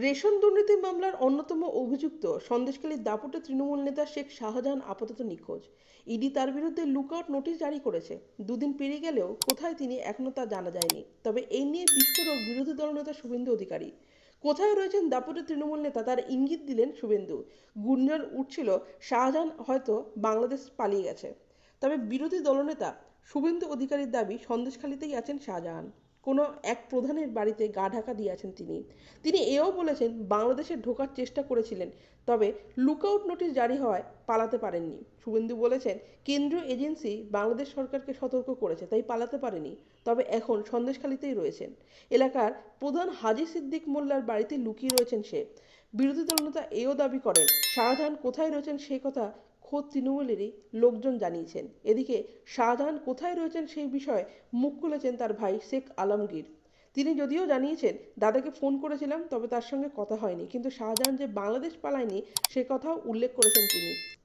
Ration দুর্নীতি মামলার অন্যতম অভিযুক্ত সন্দেশখালীর দাপুটে তৃণমূল নেতা শেখ শাহজাহান আপাতত নিখোঁজ। ইডি তার বিরুদ্ধে লুকআউট নোটিশ জারি করেছে। দুদিন পেরিয়ে গেলেও কোথায় তিনি এখনও তা জানা যায়নি। তবে এই নিয়ে বিস্ফোরক বিরোধী দলনেতা শুভেন্দু অধিকারী। কোথায় রয়েছেন দাপুটে তৃণমূল নেতা তার ইঙ্গিত দিলেন শুভেন্দু। গুঞ্জন উঠছিল, শাহজাহান হয়তো বাংলাদেশ পালিয়ে গেছে। তবে বিরোধী দলনেতা শুভেন্দু অধিকারীর দাবি সন্দেশখালীতেই আছেন শাহজাহান। কোনো এক প্রধানের বাড়িতে গা ঢাকা দিয়েছেন তিনি। তিনি এও বলেছেন, বাংলাদেশে ঢোকার চেষ্টা করেছিলেন, তবে লুকআউট নোটিশ জারি হওয়ায় পালাতে পারেননি। শুভেন্দু বলেছেন, কেন্দ্রীয় এজেন্সি বাংলাদেশ সরকারকে সতর্ক করেছে, তাই পালাতে পারেনি, তবে এখন সন্দেশখালীতেই রয়েছেন। এলাকার প্রধান হাজি সিদ্দিক মোল্লার বাড়িতে লুকিয়ে রয়েছেন সে। বিরোধী দলনেতা এও দাবি করেন, শাহজাহান কোথায় রয়েছেন সে কথা খোদ তৃণমূলেরই লোকজন জানিয়েছেন। এদিকে শাহজাহান কোথায় রয়েছেন সেই বিষয়ে মুখ খুলেছেন তার ভাই শেখ আলমগীর। তিনি যদিও জানিয়েছেন, দাদাকে ফোন করেছিলাম, তবে তার সঙ্গে কথা হয়নি। কিন্তু শাহজাহান যে বাংলাদেশ পালায়নি, সে কথাও উল্লেখ করেছেন তিনি।